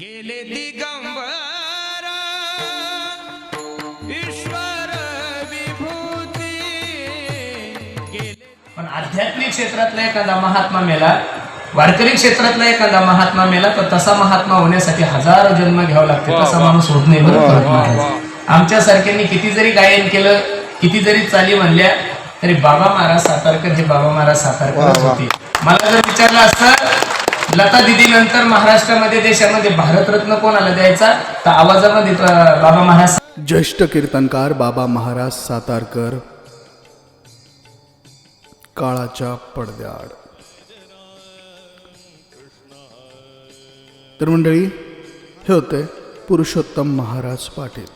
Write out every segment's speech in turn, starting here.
गेले दिगंबर ईश्वर विभूती. गेले पण आध्यात्मिक क्षेत्रातला एखादा महात्मा मेला वारकरी क्षेत्रातला एखादा महात्मा मेला तर तसा महात्मा होण्यासाठी हजारो जन्म घ्यावा लागते तसा माणूस होत नाही बरं आमच्या सारख्यांनी किती जरी गायन केलं किती जरी चाली म्हणल्या तरी बाबा महाराज सातारकर हे बाबा महाराज सातारकरच होते. मला जर विचारलं असतं लता दिदी नंतर महाराष्ट्रामध्ये देशामध्ये भारतरत्न कोणाला द्यायचा? तर आवाजामध्ये बाबा महाराज ज्येष्ठ कीर्तनकार बाबा महाराज सातारकर काळाच्या पडद्याआड. तर मंडळी हे होते पुरुषोत्तम महाराज पाटील.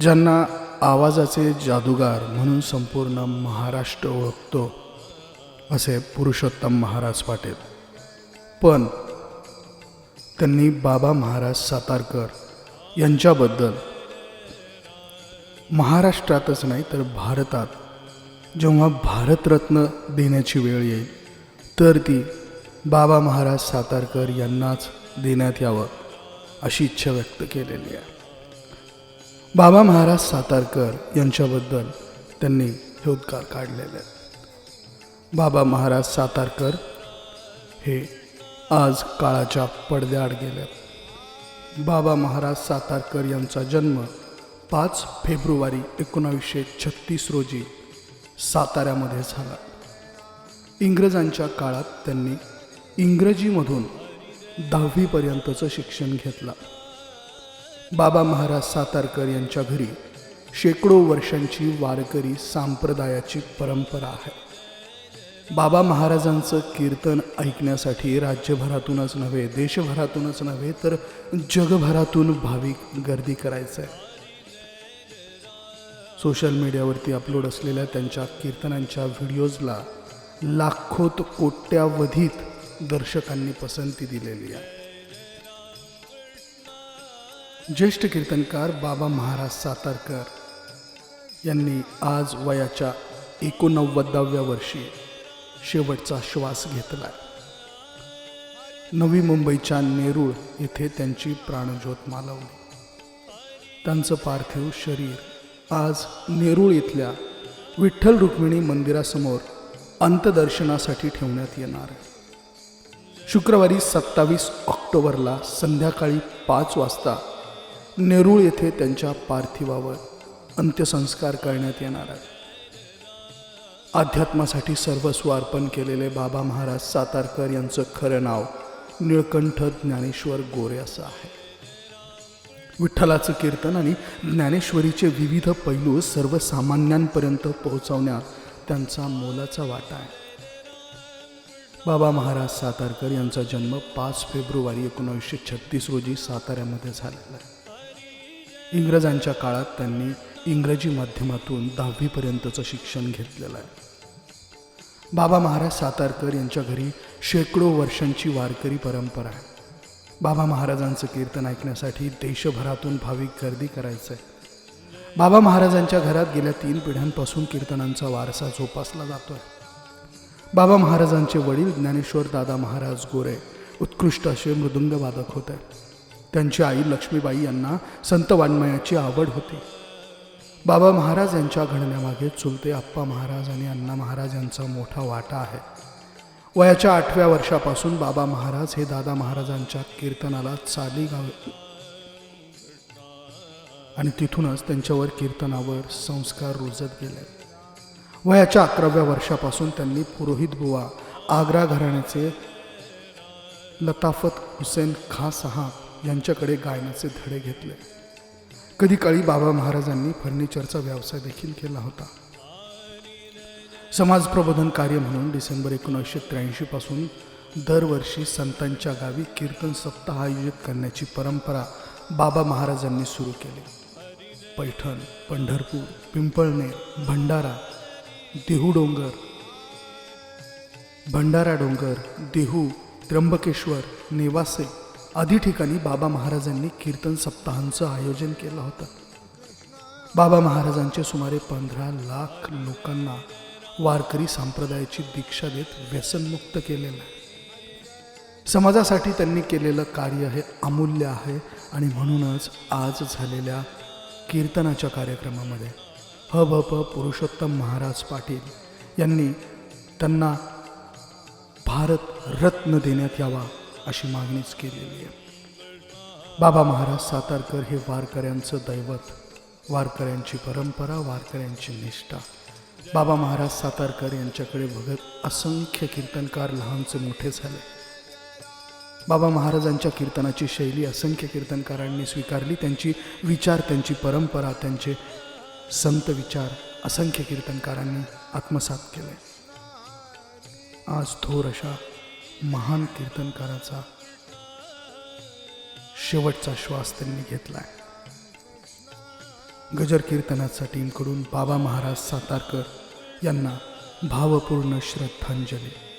ज्यांना आवाजाचे जादूगार म्हणून संपूर्ण महाराष्ट्र ओळखतो असे पुरुषोत्तम महाराज पाटील. पण त्यांनी बाबा महाराज सातारकर यांच्याबद्दल महाराष्ट्रातच नाही तर भारतात जेव्हा भारतरत्न देण्याची वेळ येईल तर ती बाबा महाराज सातारकर यांनाच देण्यात यावं अशी इच्छा व्यक्त केलेली आहे. बाबा महाराज सातारकर यांच्याबद्दल त्यांनी हे उद्गार काढलेले आहेत. बाबा महाराज सातारकर हे आज काळाच्या पडद्याआड गेल्यात बाबा महाराज सातारकर यांचा जन्म पाच फेब्रुवारी एकोणावीसशे छत्तीस रोजी साताऱ्यामध्ये झाला. इंग्रजांच्या काळात त्यांनी इंग्रजीमधून दहावीपर्यंतचं शिक्षण घेतलं. बाबा महाराज सातारकर यांच्या घरी शेकडो वर्षांची वारकरी सांप्रदायाची परंपरा आहे. बाबा महाराजांचं कीर्तन ऐकण्यासाठी राज्यभरातूनच नव्हे देशभरातूनच नव्हे तर जगभरातून भाविक गर्दी करायचं आहे सोशल मीडियावरती अपलोड असलेल्या त्यांच्या कीर्तनांच्या व्हिडिओजला लाखोत कोट्यावधीत दर्शकांनी पसंती दिलेली आहे. ज्येष्ठ कीर्तनकार बाबा महाराज सातारकर यांनी आज वयाच्या एकोणनव्वदाव्या वर्षी शेवटचा श्वास घेतला नवी मुंबईच्या नेरूळ येथे त्यांची प्राणज्योत मालवली. त्यांचं पार्थिव शरीर आज नेरूळ इथल्या विठ्ठल रुक्मिणी मंदिरासमोर अंतदर्शनासाठी ठेवण्यात येणार आहे. शुक्रवारी सत्तावीस ऑक्टोबरला संध्याकाळी पाच वाजता नेरूळ येथे त्यांच्या पार्थिवावर अंत्यसंस्कार करण्यात येणार आहे अध्यात्मासाठी सर्वस्व अर्पण केलेले बाबा महाराज सातारकर यांचं खरं नाव निळकंठ ज्ञानेश्वर गोरे असं आहे. विठ्ठलाचं कीर्तन आणि ज्ञानेश्वरीचे विविध पैलू सर्वसामान्यांपर्यंत पोहोचवण्यात त्यांचा मोलाचा वाटा आहे. बाबा महाराज सातारकर यांचा जन्म पाच फेब्रुवारी एकोणीसशे छत्तीस रोजी साताऱ्यामध्ये झालेला आहे. इंग्रजांच्या काळात त्यांनी इंग्रजी माध्यमातून दहावीपर्यंतचं शिक्षण घेतलेलं आहे. बाबा महाराज सातारकर यांच्या घरी शेकडो वर्षांची वारकरी परंपरा आहे. बाबा महाराजांचं कीर्तन ऐकण्यासाठी देशभरातून भाविक गर्दी करायचं आहे बाबा महाराजांच्या घरात गेल्या तीन पिढ्यांपासून कीर्तनांचा वारसा जोपासला जातोय. बाबा महाराजांचे वडील ज्ञानेश्वर दादा महाराज गोरे उत्कृष्ट असे मृदुंगवादक होते. त्यांची आई लक्ष्मीबाई यांना संत वाङ्मयाची आवड होती. बाबा महाराज यांच्या घडण्यामागे चुलते आप्पा महाराज आणि अण्णा महाराज यांचा मोठा वाटा आहे. वयाच्या आठव्या वर्षापासून बाबा महाराज हे दादा महाराजांच्या कीर्तनाला चाली गाव आणि तिथूनच त्यांच्यावर कीर्तनावर संस्कार रुजत गेले. वयाच्या अकराव्या वर्षापासून त्यांनी पुरोहित बुवा आग्रा घराण्याचे लताफत हुसेन खा सहा यांच्याकडे गायनाचे धडे घेतले. कधी काळी बाबा महाराजांनी फर्निचरचा व्यवसाय देखील केला होता. समाज प्रबोधन कार्य म्हणून डिसेंबर एकोणीसशे त्र्याऐंशीपासून दरवर्षी संतांच्या गावी कीर्तन सप्ताह आयोजित करण्याची परंपरा बाबा महाराजांनी सुरू केली. पैठण पंढरपूर पिंपळनेर भंडारा देहू डोंगर भंडारा डोंगर देहू त्र्यंबकेश्वर नेवासे आदी ठिकाणी बाबा महाराजांनी कीर्तन सप्ताहांचं आयोजन केलं होतं. बाबा महाराजांचे सुमारे पंधरा लाख लोकांना वारकरी संप्रदायाची दीक्षा देत व्यसनमुक्त केलेलं आहे. समाजासाठी त्यांनी केलेलं कार्य हे अमूल्य आहे आणि म्हणूनच आज झालेल्या कीर्तनाच्या कार्यक्रमामध्ये ह भ प पुरुषोत्तम महाराज पाटील यांनी त्यांना भारत रत्न देण्यात यावा अशी मागणीच केलेली आहे. बाबा महाराज सातारकर हे वारकऱ्यांचं दैवत वारकऱ्यांची परंपरा वारकऱ्यांची निष्ठा. बाबा महाराज सातारकर यांच्याकडे बघत असंख्य कीर्तनकार लहानचे मोठे झाले. बाबा महाराजांच्या कीर्तनाची शैली असंख्य कीर्तनकारांनी स्वीकारली. त्यांची विचार त्यांची परंपरा त्यांचे संत विचार असंख्य कीर्तनकारांनी आत्मसात केले. आज थोर अशा महान कीर्तनकाराचा शेवटचा श्वास त्यांनी घेतलाय. गजर कीर्तनाचा टीमकडून बाबा महाराज सातारकर यांना भावपूर्ण श्रद्धांजली.